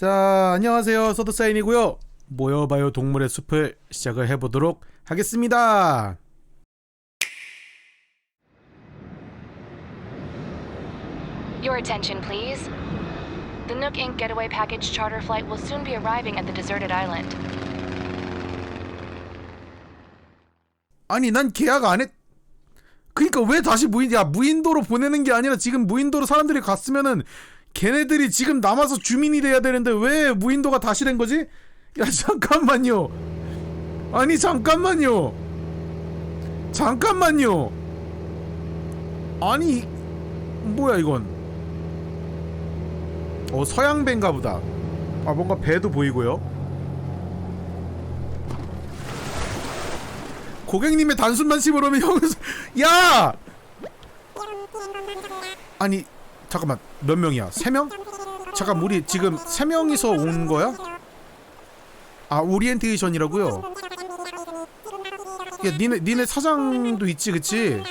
자, 안녕하세요. 서드사인이고요. 모여봐요 동물의 숲을 시작을 해보도록 하겠습니다. Your attention, please. The Nook Inc. getaway package charter flight will soon be arriving at the deserted island. 아니, 난 계약 안 했. 그니까 왜 다시 무인, 야, 무인도로 보내는 게 아니라 지금 무인도로 사람들이 갔으면은 걔네들이 지금 남아서 주민이 돼야 되는데 왜 무인도가 다시 된 거지? 야, 잠깐만요. 아니, 잠깐만요. 잠깐만요. 아니, 뭐야, 이건. 어, 서양 배인가 보다. 아, 뭔가 배도 보이고요. 고객님의 단순만 씹으려면 형은 야! 아니 잠깐만 몇 명이야? 세 명? 잠깐 우리 지금 세 명이서 온 거야? 아 오리엔테이션이라고요? 야 니네 니네 사장도 있지 그치?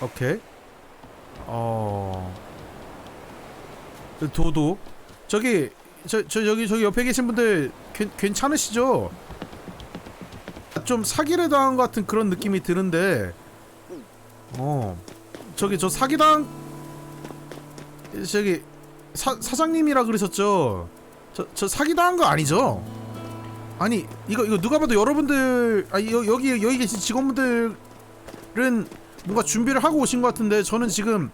오케이 어 도도 저기 저, 저 여기 저기 옆에 계신 분들 괜, 괜찮으시죠? 좀 사기를 당한 것 같은 그런 느낌이 드는데 어 저기 저 사기당 저기 사, 사장님이라 그러셨죠? 저, 저 사기당한 거 아니죠? 아니 이거 이거 누가 봐도 여러분들 아 여, 여기 여기 계신 직원분들은 뭔가 준비를 하고 오신 것 같은데 저는 지금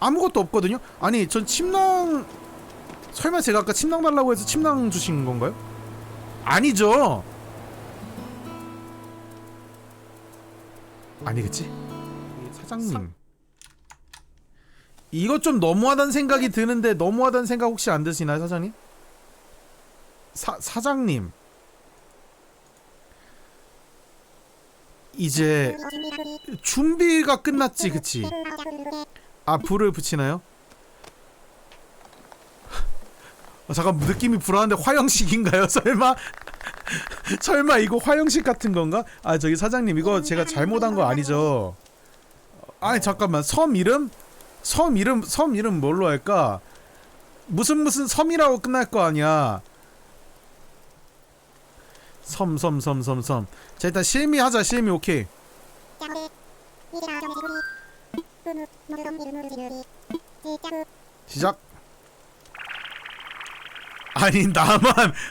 아무것도 없거든요? 아니 전 침낭 설마 제가 아까 침낭 달라고 해서 침낭 주신 건가요? 아니죠? 아니겠지? 사장님 이거 좀 너무하다는 생각이 드는데 너무하다는 생각 혹시 안 드시나요 사장님? 사, 사장님 이제 준비가 끝났지 그치? 아 불을 붙이나요? 어, 잠깐 느낌이 불안한데 화형식인가요 설마? 설마 이거 화형식 같은 건가? 아 저기 사장님 이거 제가 잘못한 거 아니죠? 아니 잠깐만 섬 이름? 섬 이름 섬 이름 뭘로 할까? 무슨 무슨 섬이라고 끝날 거 아니야? 섬 섬 섬 섬 섬. 자 일단 실미 하자 실미. 오케이. 시작. 아니 나만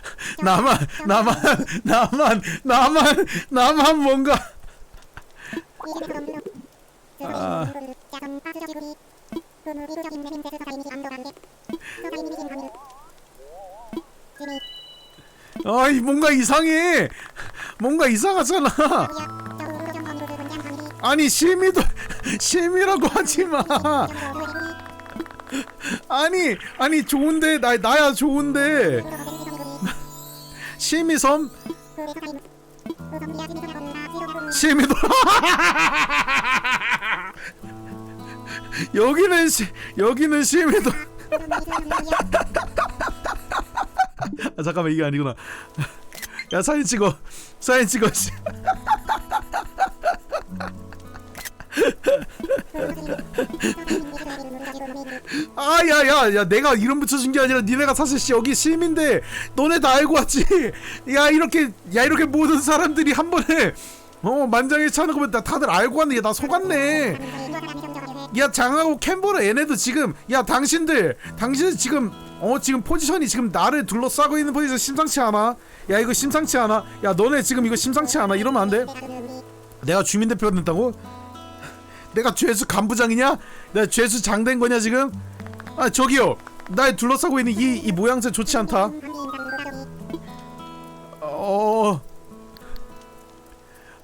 나만 나만 나만 나만 나만 뭔가. 아, 아이 뭔가 이상해. 뭔가 이상하잖아. 아니 실미도 실미라고 하지마. 아니 아니 좋은데 나 나야 좋은데. 실미섬? 실미도 여기는 시, 여기는 실미도 아 잠깐만 이게 아니구나 야 사진 찍어 사진 찍어 씨. 아, 야, 야, 야, 내가 이름 붙여준 게 아니라 니네가 사실 씨 여기 시민데 너네 다 알고 왔지. 야, 이렇게, 야, 이렇게 모든 사람들이 한 번에 어 차는 거면 나 다들 알고 왔네. 나 속았네. 야, 장하고 캔버러 얘네도 지금, 야, 당신들, 당신들 지금, 어, 지금 포지션이 지금 나를 둘러싸고 있는 포지션 심상치 않아. 야, 이거 심상치 않아. 야, 너네 지금 이거 심상치 않아. 이러면 안 돼. 내가 주민 대표가 됐다고? 내가 죄수 간부장이냐? 내가 죄수 장된 거냐 지금? 아 저기요 날 둘러싸고 있는 이, 이 모양새 좋지 않다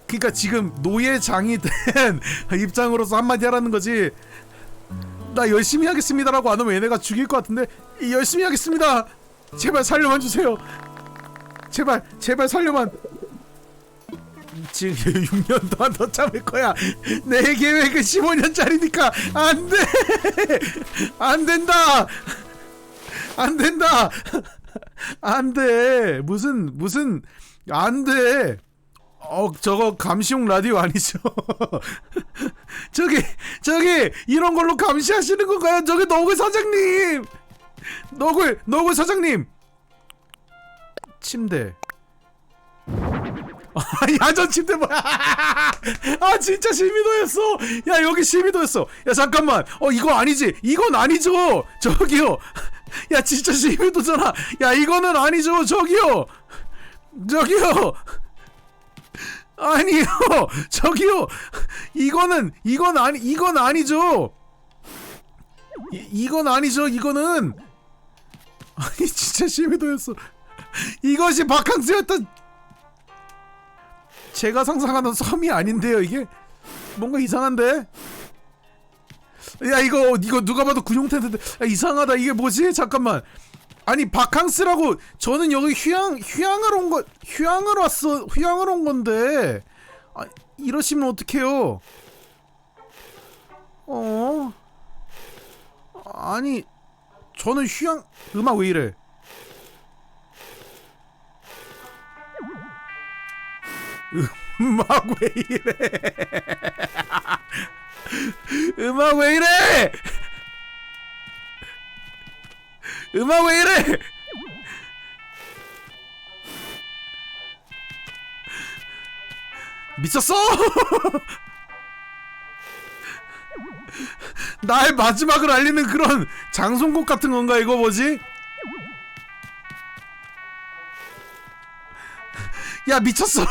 그니까 지금 노예장이 된 입장으로서 한마디 하라는 거지 나 열심히 하겠습니다라고 안 하면 얘네가 죽일 것 같은데 이 열심히 하겠습니다 제발 살려만 주세요 제발 제발 살려만 지금 6년 동안 더 참을 거야. 내 계획은 15년짜리니까 안 돼. 안 된다. 안 된다. 안 돼. 무슨 무슨 안 돼. 어 저거 감시용 라디오 아니죠? 저기 저기 이런 걸로 감시하시는 건가요? 저기 너굴 사장님. 너굴 너굴 사장님. 침대. 아, 야전 침대 뭐야? 아 진짜 심의도였어. 야 여기 심의도였어. 야 잠깐만. 어 이거 아니지? 이건 아니죠. 저기요. 야 진짜 심의도잖아. 야 이거는 아니죠. 저기요. 저기요. 아니요. 저기요. 이거는 이건 아니 이건 아니죠. 이, 이건 아니죠. 이거는 아니 진짜 심의도였어. 이것이 바캉스였다. 제가 상상하는 섬이 아닌데요. 이게 뭔가 이상한데. 야 이거 이거 누가 봐도 군용 텐트인데 야, 이상하다. 이게 뭐지? 잠깐만. 아니 바캉스라고 저는 여기 휴양 휴양을 온 거 휴양을 왔어 휴양을 온 건데 아, 이러시면 어떡해요? 어 아니 저는 휴양 음악 왜 이래? 음악 왜 이래? 음악 왜 이래? 음악 왜 이래? 미쳤어? 나의 마지막을 알리는 그런 장송곡 같은 건가 이거 뭐지? 야 미쳤어.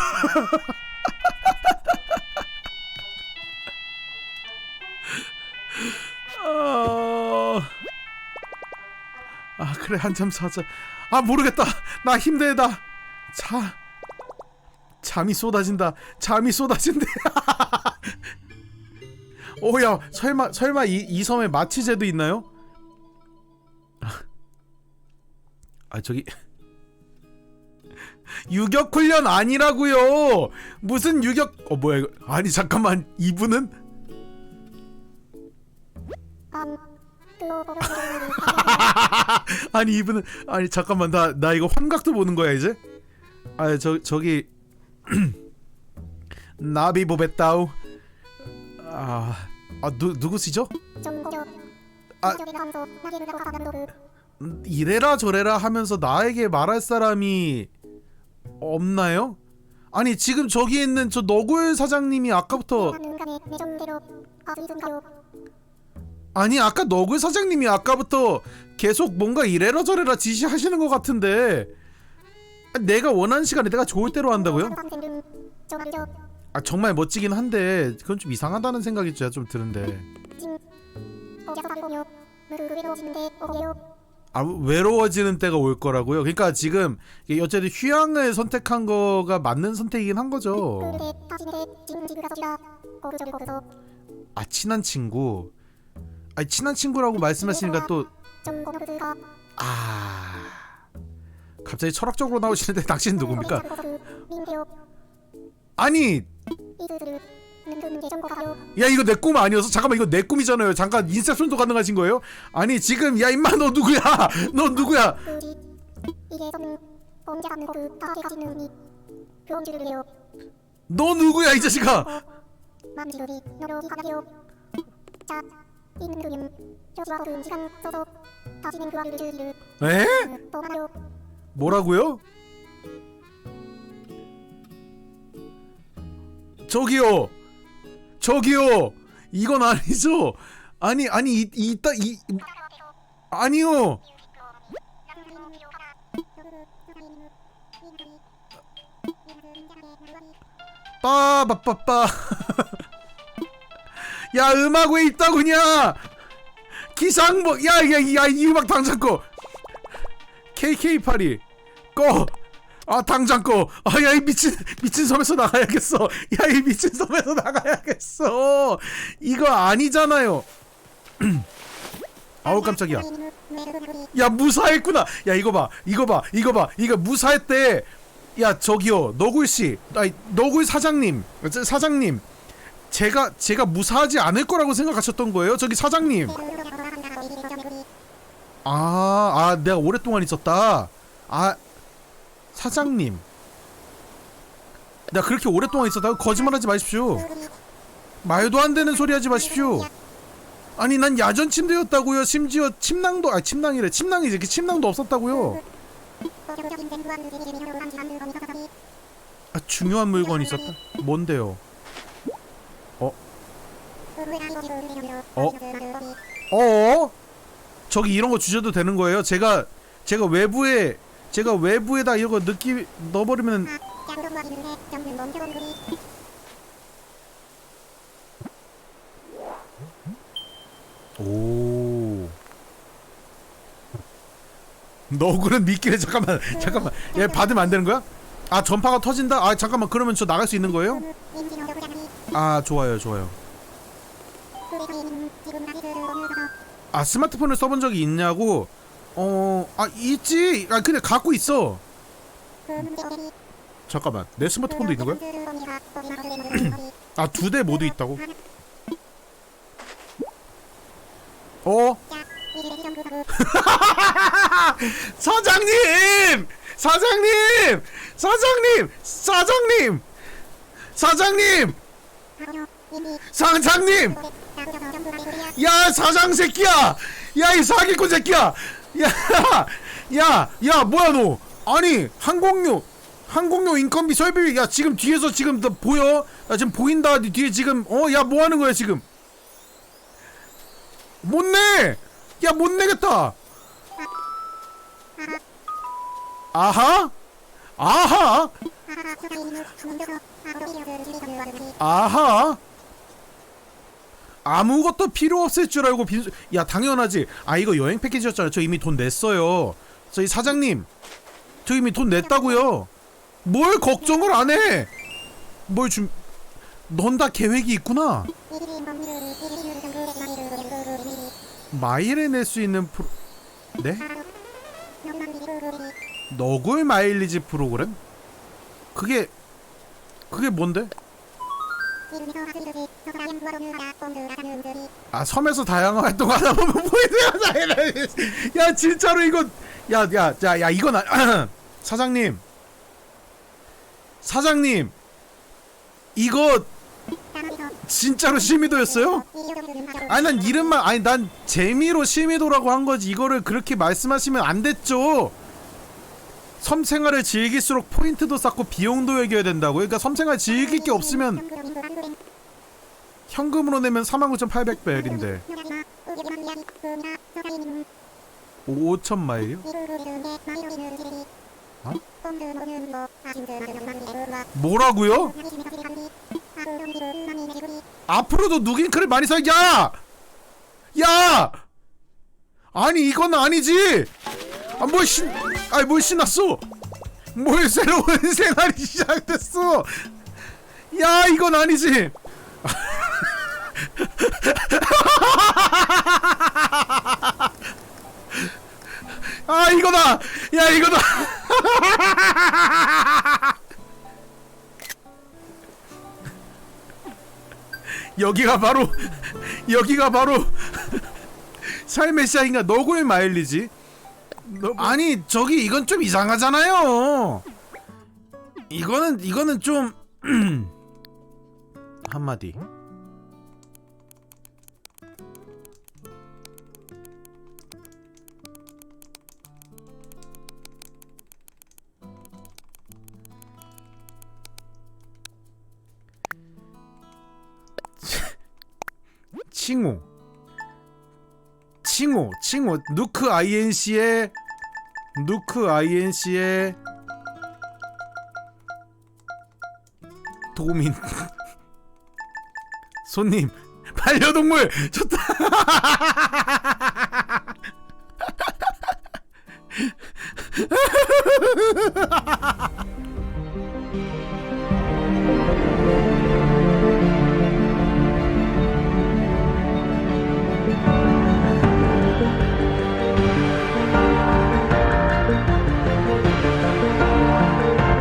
어... 아 그래 한참 자자. 아 모르겠다. 나 힘들다. 자 잠이 쏟아진다. 잠이 쏟아진대. 오야 설마 설마 이, 이 섬에 마취제도 있나요? 아 저기 유격 훈련 아니라고요. 무슨 유격? 어 뭐야 이거? 아니 잠깐만 이분은 아니 이분은 아니 잠깐만 나 나 이거 환각도 보는 거야 이제? 아 저 저기 나비 보베따우 아, 아 누, 누구시죠? 아. 음, 이래라 저래라 하면서 나에게 말할 사람이 없나요? 아니 지금 저기 있는 저 너구일 사장님이 아까부터 아니 아까 너구일 사장님이 아까부터 계속 뭔가 이래라 저래라 지시하시는 것 같은데 아, 내가 원하는 시간에 내가 좋을 대로 한다고요? 아 정말 멋지긴 한데 그건 좀 이상하다는 생각이 진짜 좀 드는데 아 외로워지는 때가 올 거라고요? 그러니까 지금 어쨌든 휴양을 선택한 거가 맞는 선택이긴 한 거죠 아 친한 친구 아 친한 친구라고 말씀하시니까 또 아 갑자기 철학적으로 나오시는데 당신 누굽니까? 아니 야 이거 내 꿈 아니었어? 잠깐만 이거 내 꿈이잖아요 잠깐 인셉션도 가능하신 거예요? 아니 지금 야 임마 너 누구야 너 누구야 너 누구야 이 자식아 에? 뭐라고요? 저기요. 저기요. 이건 아니죠. 아니 아니 이, 이 이따 이 아니요. 빠빠빠빠 야 음악 왜 있다구냐 기상뭐 야야야 이 음악 당장 꺼 KK82 꺼 아 당장 꺼. 아 야 이 미친 미친 섬에서 나가야겠어. 야 이 미친 섬에서 나가야겠어. 이거 아니잖아요. 아우 깜짝이야. 야 무사했구나. 야 이거 봐. 이거 봐. 이거 봐. 이거 무사했대. 야 저기요 너굴 씨. 아니 너굴 사장님. 저, 사장님. 제가 제가 무사하지 않을 거라고 생각하셨던 거예요. 저기 사장님. 아, 아 내가 오랫동안 있었다. 아 사장님. 나 그렇게 오랫동안 있었다고 거짓말하지 마십시오. 말도 안 되는 소리 하지 마십시오. 아니 난 야전 침대였다고요. 심지어 침낭도 아 침낭이래. 침낭이지. 그 침낭도 없었다고요. 아 중요한 물건이 있었다. 뭔데요? 어? 어? 어? 저기 이런 거 주셔도 되는 거예요? 제가 제가 외부에 제가 외부에다 이거 느끼 넣어버리면 오. 너구는 미끼래 잠깐만 잠깐만 얘 받으면 안 되는 거야? 아 전파가 터진다? 아 잠깐만 그러면 저 나갈 수 있는 거예요? 아 좋아요 좋아요 아 스마트폰을 써본 적이 있냐고? 어 아 있지 아 근데 갖고 있어 잠깐만 내 스마트폰도 있는 거야? 아 두 대 모두 있다고? 어? 사장님! 사장님! 사장님! 사장님! 사장님! 사장님! 야 사장 새끼야! 야 이 사기꾼 새끼야! 야! 야! 야 뭐야 너! 아니 항공료 항공료 인건비 설비 야 지금 뒤에서 지금 너 보여? 야 지금 보인다 네 뒤에 지금 어 야 뭐 하는 거야 지금 못 내! 야 못 내겠다 아하? 아하? 아하? 아무것도 필요 없을 줄 알고 빈수 야 당연하지 아 이거 여행 패키지였잖아요 저 이미 돈 냈어요 저희 사장님 저 이미 돈 냈다고요 뭘 걱정을 안해뭘 준... 넌 다 계획이 있구나 마일에 낼 수 있는 프로... 네? 너굴 마일리지 프로그램? 그게... 그게 뭔데? 아 섬에서 다양한 활동 하다 보면 보이세요 야 진짜로 이거 야야야야 이건 아, 사장님. 사장님. 이거 진짜로 심의도였어요? 아니 난 이름만 아니 난 재미로 심의도라고 한 거지. 이거를 그렇게 말씀하시면 안 됐죠. 섬 생활을 즐길수록 포인트도 쌓고 비용도 매겨야 된다고. 그러니까 섬 생활 즐길 게 없으면 현금으로 내면 49,800벨인데 5천 마일이요? 어? 뭐라고요? 앞으로도 누긴크를 많이 사 야! 야! 아니 이건 아니지! 아, 뭘 신, 아니 뭘 신났어? 뭘 새로운 생활이 시작됐어? 야 이건 아니지! 아 이거다! 야 이거다! 여기가 바로 여기가 바로 삶의 시작인가 너구의 마일리지 아니 저기 이건 좀 이상하잖아요 이거는 이거는 좀 한마디 칭호. 칭호 칭호. 누크 INC의 누크 INC의 도민. 손님 반려동물 좋다.